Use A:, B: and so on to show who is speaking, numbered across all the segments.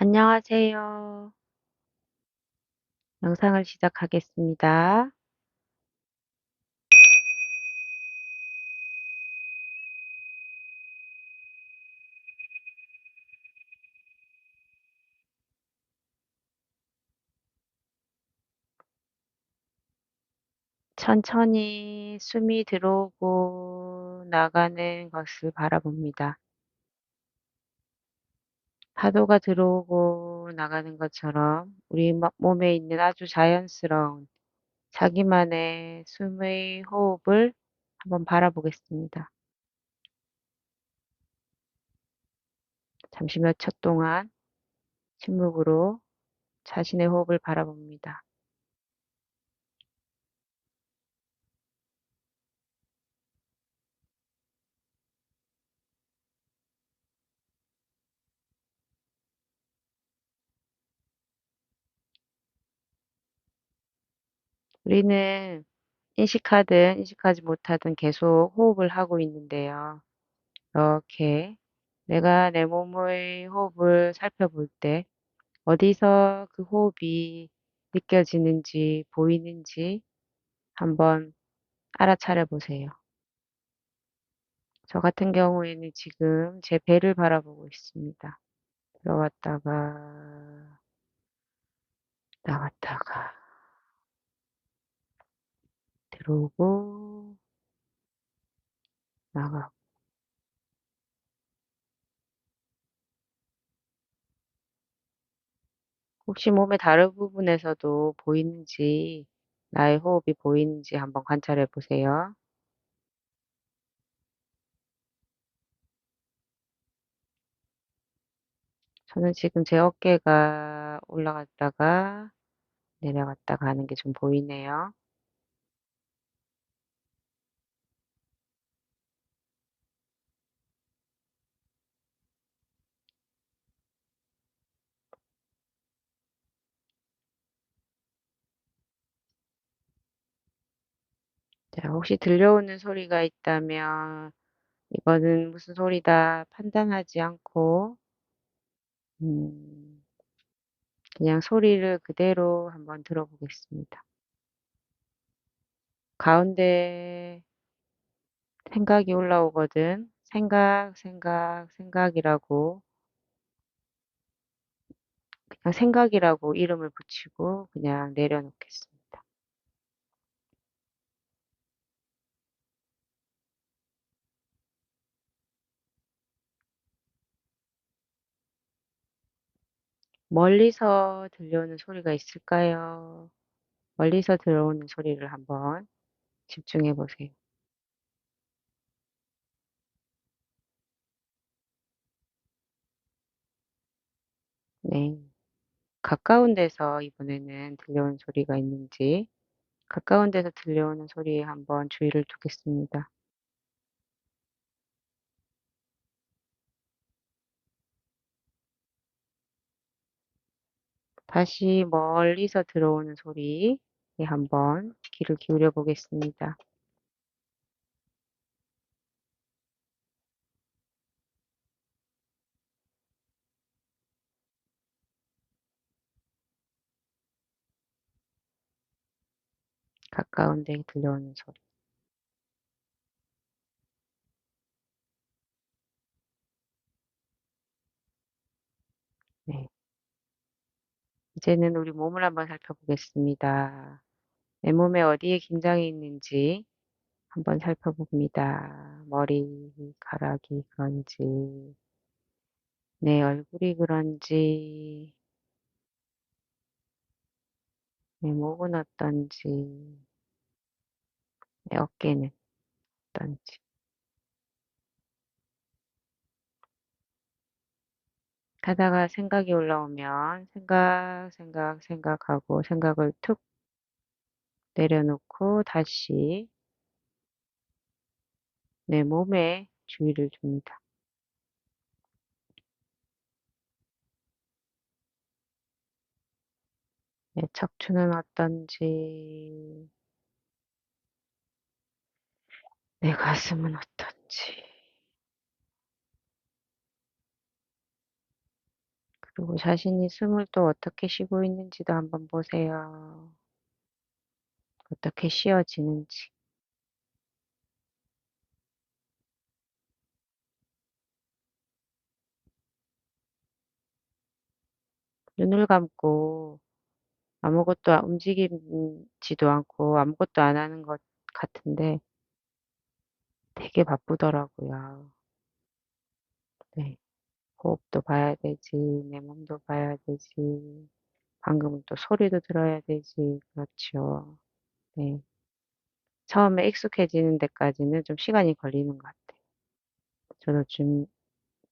A: 안녕하세요. 영상을 시작하겠습니다. 천천히 숨이 들어오고 나가는 것을 바라봅니다. 파도가 들어오고 나가는 것처럼 우리 몸에 있는 아주 자연스러운 자기만의 숨의 호흡을 한번 바라보겠습니다. 잠시 몇 초 동안 침묵으로 자신의 호흡을 바라봅니다. 우리는 인식하든 인식하지 못하든 계속 호흡을 하고 있는데요. 이렇게 내가 내 몸의 호흡을 살펴볼 때 어디서 그 호흡이 느껴지는지 보이는지 한번 알아차려 보세요. 저 같은 경우에는 지금 제 배를 바라보고 있습니다. 들어갔다가 나갔다가 들어오고 나가고 혹시 몸의 다른 부분에서도 보이는지 나의 호흡이 보이는지 한번 관찰해 보세요. 저는 지금 제 어깨가 올라갔다가 내려갔다가 하는 게 좀 보이네요. 자, 혹시 들려오는 소리가 있다면 이거는 무슨 소리다 판단하지 않고 음, 그냥 소리를 그대로 한번 들어보겠습니다. 가운데 생각이 올라오거든. 생각, 생각, 생각이라고 그냥 생각이라고 이름을 붙이고 그냥 내려놓겠습니다. 멀리서 들려오는 소리가 있을까요? 멀리서 들어오는 소리를 한번 집중해 보세요. 네. 가까운 데서 이번에는 들려오는 소리가 있는지 가까운 데서 들려오는 소리에 한번 주의를 두겠습니다. 다시 멀리서 들어오는 소리에 한번 귀를 기울여 보겠습니다. 가까운 데 들려오는 소리. 네. 이제는 우리 몸을 한번 살펴보겠습니다. 내 몸에 어디에 긴장이 있는지 한번 살펴봅니다. 머리카락이 그런지, 내 얼굴이 그런지, 내 목은 어떤지, 내 어깨는 어떤지. 가다가 생각이 올라오면 생각, 생각, 생각하고 생각을 툭 내려놓고 다시 내 몸에 주의를 줍니다. 내 척추는 어떤지, 내 가슴은 어떤지, 그리고 자신이 숨을 또 어떻게 쉬고 있는지도 한번 보세요. 어떻게 쉬어지는지. 눈을 감고 아무것도 아 움직이지도 않고 아무것도 안 하는 것 같은데 되게 바쁘더라고요. 네. 호흡도 봐야 되지, 내 몸도 봐야 되지, 방금은 또 소리도 들어야 되지. 그렇죠. 네. 처음에 익숙해지는 데까지는 좀 시간이 걸리는 것 같아요. 저도 좀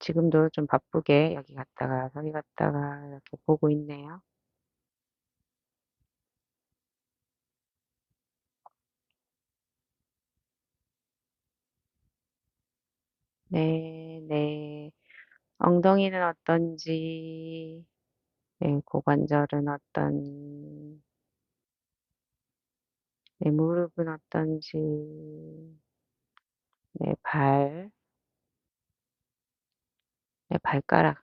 A: 지금도 좀 바쁘게 여기 갔다가 저기 갔다가 이렇게 보고 있네요. 네 네. 엉덩이는 어떤지 네 고관절은 어떤 네 무릎은 어떤지 네 발 네 발가락.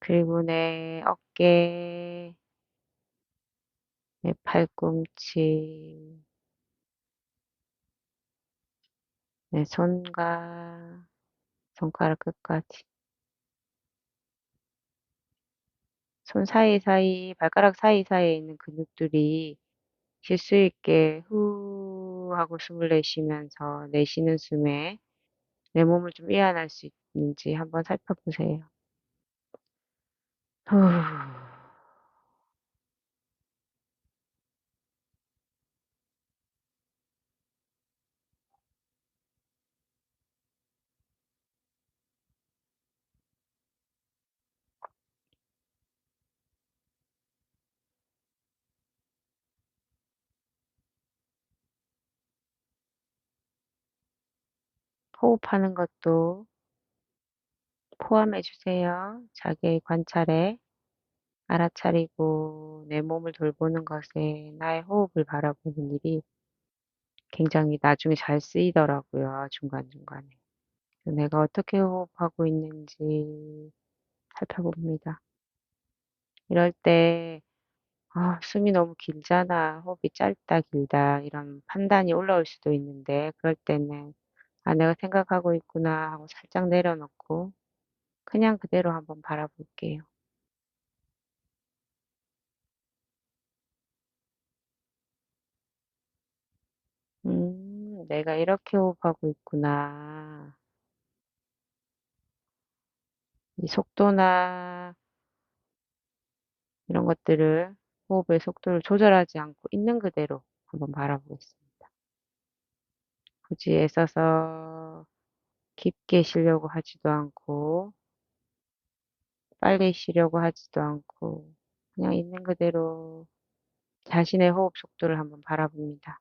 A: 그리고 내 어깨 네 팔꿈치 네 손과 손가락 끝까지. 손 사이사이 발가락 사이사이에 있는 근육들이 쉴수 있게 후 하고 숨을 내쉬면서 내쉬는 숨에 내 몸을 좀 이완할 수 있는지 한번 살펴보세요. 후. 호흡하는 것도 포함해 주세요. 자기의 관찰에 알아차리고 내 몸을 돌보는 것에 나의 호흡을 바라보는 일이 굉장히 나중에 잘 쓰이더라고요, 중간중간에. 내가 어떻게 호흡하고 있는지 살펴봅니다. 이럴 때 '아 숨이 너무 길잖아. 호흡이 짧다, 길다.' 이런 판단이 올라올 수도 있는데 그럴 때는 ' 아 내가 생각하고 있구나.' 하고 살짝 내려놓고 그냥 그대로 한번 바라볼게요. 음 '내가 이렇게 호흡하고 있구나.' 이 속도나 이런 것들을 호흡의 속도를 조절하지 않고 있는 그대로 한번 바라보겠습니다. 굳이 애써서 깊게 쉬려고 하지도 않고 빨리 쉬려고 하지도 않고 그냥 있는 그대로 자신의 호흡 속도를 한번 바라봅니다.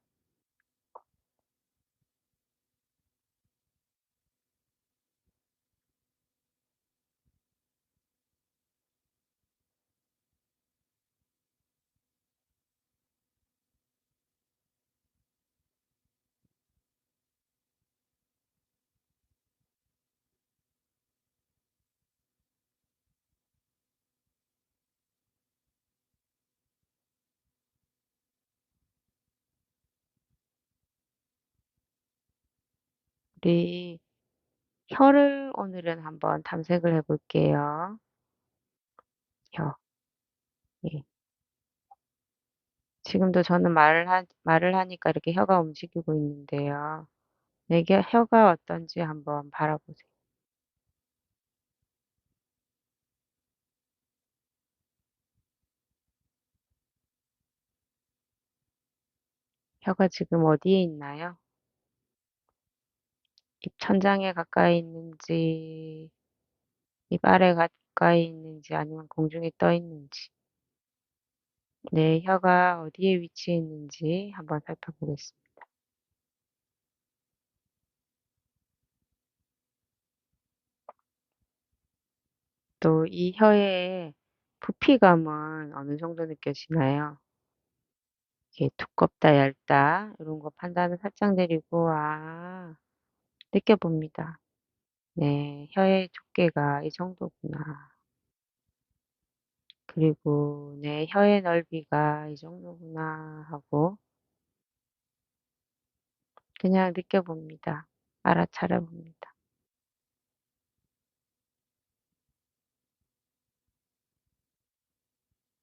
A: 우리 혀를 오늘은 한번 탐색을 해 볼게요. 혀. 예. 지금도 저는 말을 하 말을 하니까 이렇게 혀가 움직이고 있는데요. 내겨 혀가 어떤지 한번 바라보세요. 혀가 지금 어디에 있나요? 입 천장에 가까이 있는지 입 아래 가까이 있는지 아니면 공중에 떠 있는지. 내 혀가 어디에 위치해 있는지 한번 살펴보겠습니다. 또 이 혀의 부피감은 어느 정도 느껴지나요? 두껍다 얇다 이런 거 판단을 살짝 내리고 '아 느껴봅니다. 네, 혀의 두께가 이 정도구나. 그리고 내 혀의 넓이가 이 정도구나 하고 그냥 느껴봅니다. 알아차려 봅니다.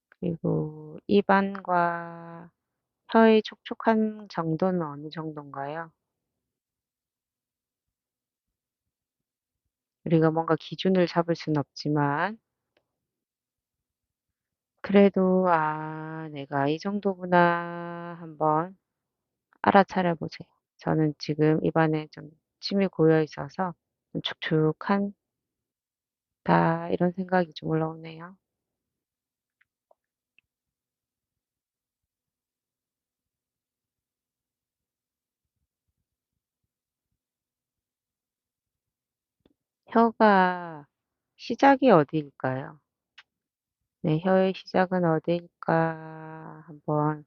A: 그리고 입안과 혀의 촉촉한 정도는 어느 정도인가요? 우리가 뭔가 기준을 잡을 수는 없지만 그래도 '아 내가 이 정도구나.' 한번 알아차려 보세요. 저는 지금 입안에 좀 침이 고여 있어서 좀 '축축한' 다 이런 생각이 좀 올라오네요. 혀가 시작이 어디일까요? 네, 혀의 시작은 어디일까 한번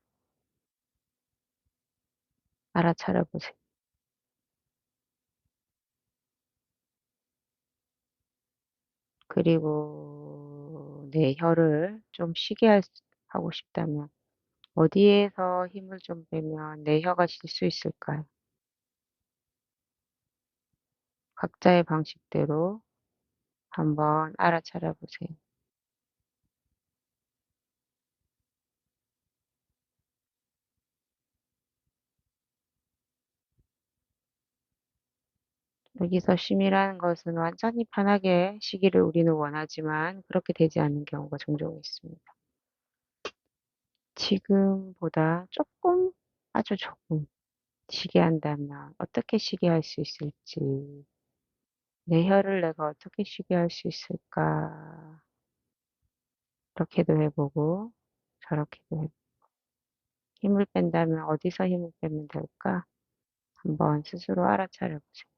A: 알아차려 보세요. 그리고 내 혀를 좀 쉬게 할수 하고 싶다면 어디에서 힘을 좀 빼면 내 혀가 쉴 수 있을까요? 각자의 방식대로 한번 알아차려 보세요. 여기서 쉼이라는 것은 완전히 편하게 쉬기를 우리는 원하지만 그렇게 되지 않는 경우가 종종 있습니다. 지금보다 조금, 아주 조금 쉬게 한다면 어떻게 쉬게 할 수 있을지, 내 혀를 내가 어떻게 쉬게 할 수 있을까 이렇게도 해보고 저렇게도 해보고 힘을 뺀다면 어디서 힘을 빼면 될까? 한번 스스로 알아차려 보세요.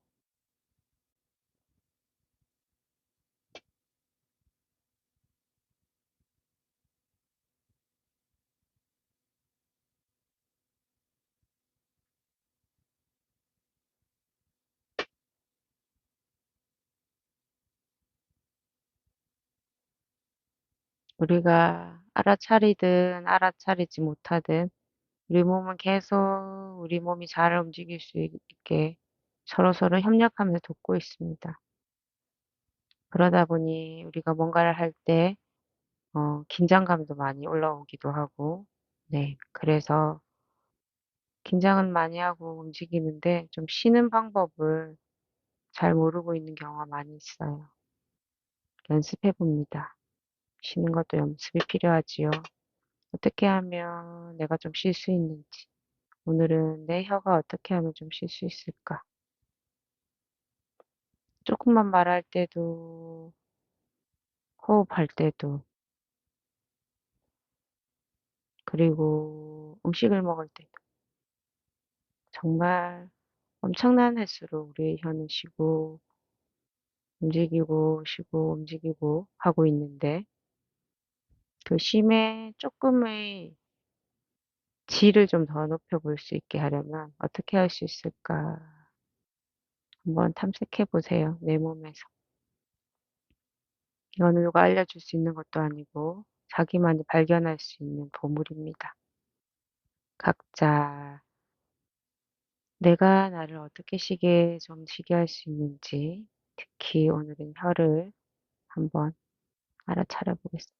A: 우리가 알아차리든 알아차리지 못하든 우리 몸은 계속 우리 몸이 잘 움직일 수 있게 서로서로 협력하면서 돕고 있습니다. 그러다 보니 우리가 뭔가를 할때 어 긴장감도 많이 올라오기도 하고 네 그래서 긴장은 많이 하고 움직이는데 좀 쉬는 방법을 잘 모르고 있는 경우가 많이 있어요. 연습해 봅니다. 쉬는 것도 연습이 필요하지요. 어떻게 하면 내가 좀 쉴 수 있는지. 오늘은 내 혀가 어떻게 하면 좀 쉴 수 있을까? 조금만 말할 때도, 호흡할 때도, 그리고 음식을 먹을 때도 정말 엄청난 횟수로 우리의 혀는 쉬고 움직이고 쉬고 움직이고 하고 있는데 그 쉼에 조금의 질을 좀 더 높여 볼 수 있게 하려면 어떻게 할 수 있을까? 한번 탐색해 보세요. 내 몸에서. 이거는 누가 알려줄 수 있는 것도 아니고 자기만이 발견할 수 있는 보물입니다. 각자 내가 나를 어떻게 쉬게 좀 쉬게 할수 있는지 특히 오늘은 혀를 한번 알아차려 보겠습니다.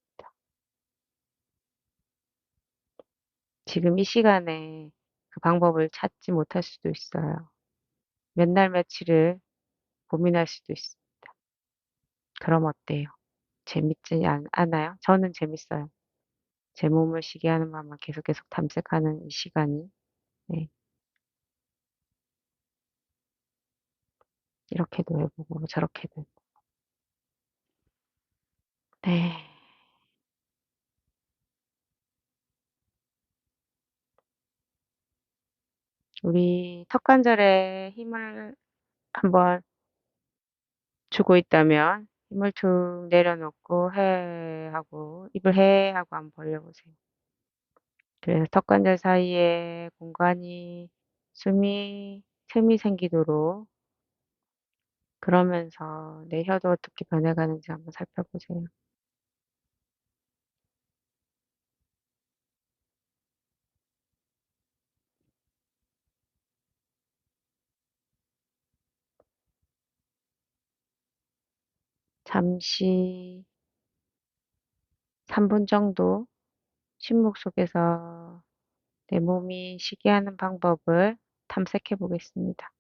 A: 지금 이 시간에 그 방법을 찾지 못할 수도 있어요. 몇 날 며칠을 고민할 수도 있습니다. 그럼 어때요? 재밌지 않, 않아요? 저는 재밌어요. 제 몸을 쉬게 하는 방법 계속 계속 탐색하는 이 시간이 네. 이렇게도 해보고 저렇게도 해보고. 네. 우리 턱 관절에 힘을 한번 주고 있다면 힘을 툭 내려놓고 해 하고 입을 해 하고 한번 벌려보세요. 그래서 턱 관절 사이에 공간이 숨이 틈이 생기도록 그러면서 내 혀도 어떻게 변해가는지 한번 살펴보세요. 잠시 3분 정도 침묵 속에서 내 몸이 쉬게 하는 방법을 탐색해 보겠습니다.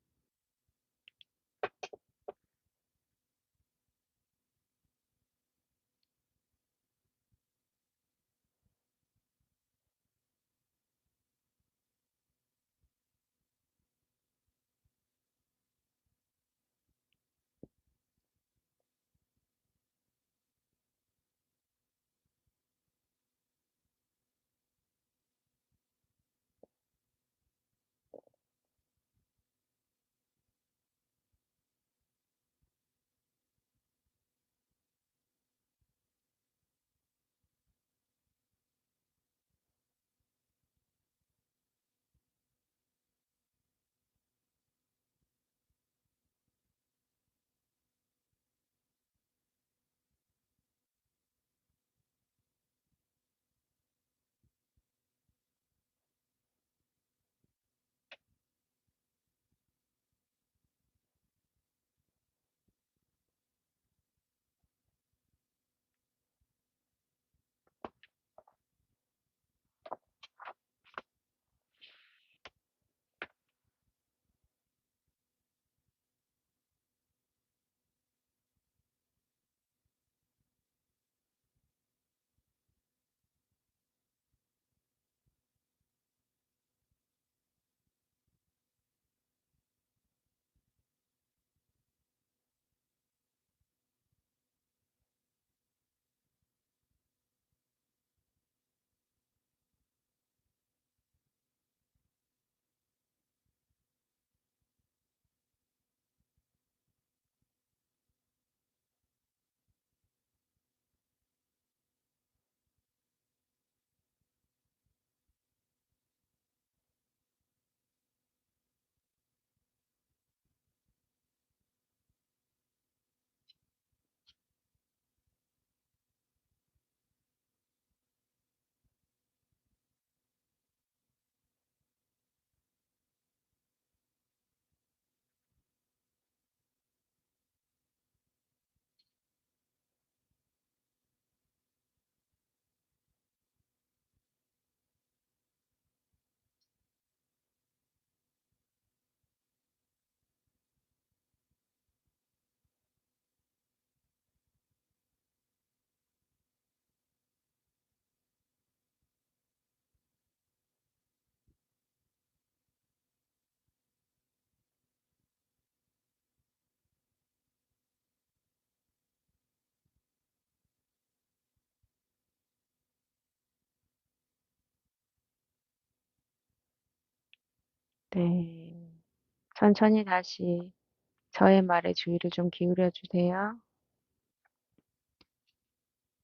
A: 네. 천천히 다시 저의 말에 주의를 좀 기울여 주세요.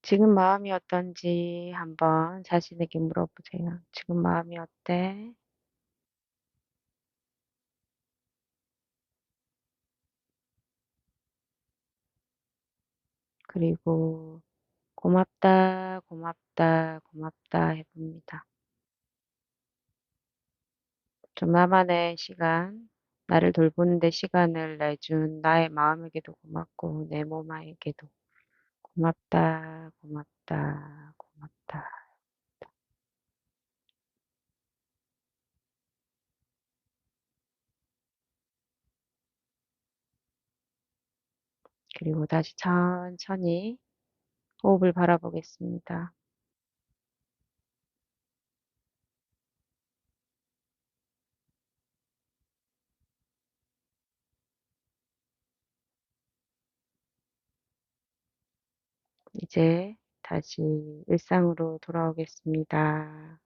A: 지금 마음이 어떤지 한번 자신에게 물어보세요. 지금 마음이 어때? 그리고 고맙다, 고맙다, 고맙다 해봅니다. 좀 나만의 시간, 나를 돌보는 데 시간을 내준 나의 마음에게도 고맙고 내 몸에게도 고맙다, 고맙다, 고맙다. 그리고 다시 천천히 호흡을 바라보겠습니다. 이제 다시 일상으로 돌아오겠습니다.